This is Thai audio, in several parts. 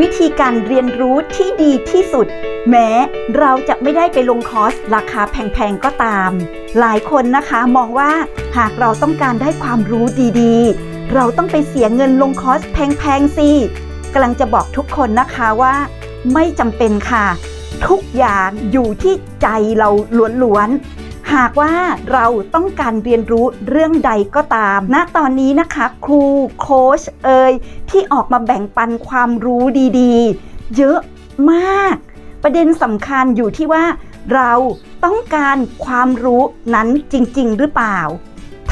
วิธีการเรียนรู้ที่ดีที่สุด แม้เราจะไม่ได้ไปลงคอร์สราคาแพงๆก็ตาม หลายคนนะคะมองว่าหากเราต้องการได้ความรู้ดีๆ เราต้องไปเสียเงินลงคอร์สแพงๆสิกำลังจะบอกทุกคนนะคะว่า ไม่จำเป็นค่ะ ทุกอย่างอยู่ที่ใจเราล้วนๆ หากว่าเราต้องการเรียนรู้เรื่องใดก็ตามณตอนนี้นะคะ ครูโค้ชเอ่ยที่ออกมาแบ่งปันความรู้ดีๆ เยอะมาก ประเด็นสำคัญอยู่ที่ว่าเราต้องการความรู้นั้นจริง ๆ หรือเปล่า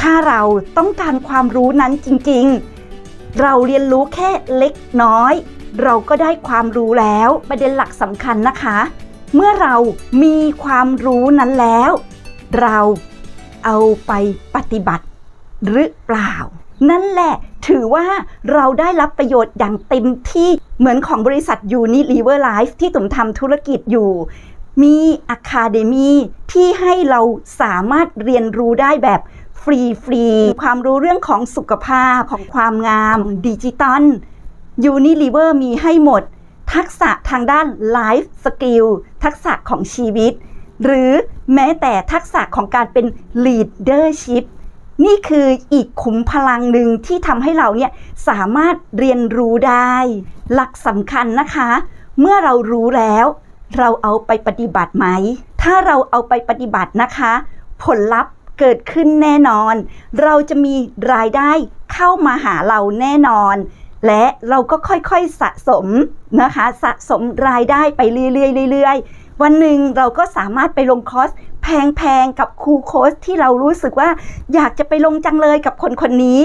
ถ้าเราต้องการความรู้นั้นจริง ๆ เราเรียนรู้แค่เล็กน้อย เราก็ได้ความรู้แล้ว ประเด็นหลักสำคัญนะคะ เมื่อเรามีความรู้นั้นแล้ว เราเอาไปปฏิบัติหรือเปล่า นั่นแหละถือว่าเราได้รับประโยชน์อย่างเต็มที่เหมือนของบริษัท Unilever Life ที่ตุ่มทำธุรกิจอยู่มีอะคาเดมีที่ให้เราสามารถเรียนรู้ได้แบบฟรีฟรีๆความรู้เรื่องของสุขภาพของความงามดิจิตอล Unilever มีให้หมด ทักษะทางด้าน Life Skill ทักษะของชีวิต หรือแม้แต่ทักษะของการเป็น Leadership นี่คืออีกขุมพลังหนึ่งที่ทำให้เราเนี่ยสามารถเรียนรู้ได้ หลักสำคัญนะคะ เมื่อเรารู้แล้ว เราเอาไปปฏิบัติไหม ถ้าเราเอาไปปฏิบัตินะคะ ผลลัพธ์เกิดขึ้นแน่นอน เราจะมีรายได้เข้ามาหาเราแน่นอน และเราก็ค่อยๆสะสมนะคะ สะสมรายได้ไปเรื่อยๆเรื่อยๆ วันหนึ่งเราก็สามารถไปลงคอร์สแพงๆกับครูโค้ชที่เรารู้สึกว่าอยากจะไปลงจังเลยกับคนคนนี้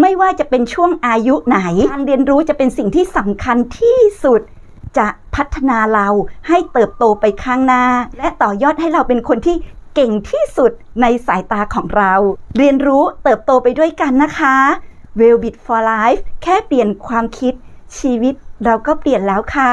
ไม่ว่าจะเป็นช่วงอายุไหน การเรียนรู้จะเป็นสิ่งที่สำคัญที่สุดจะพัฒนาเราให้เติบโตไปข้างหน้า และต่อยอดให้เราเป็นคนที่เก่งที่สุดในสายตาของเรา เรียนรู้เติบโตไปด้วยกันนะคะ w e l l b i t for Life แค่เปลี่ยนความคิดชีวิตเราก็เปลี่ยนแล้วค่ะ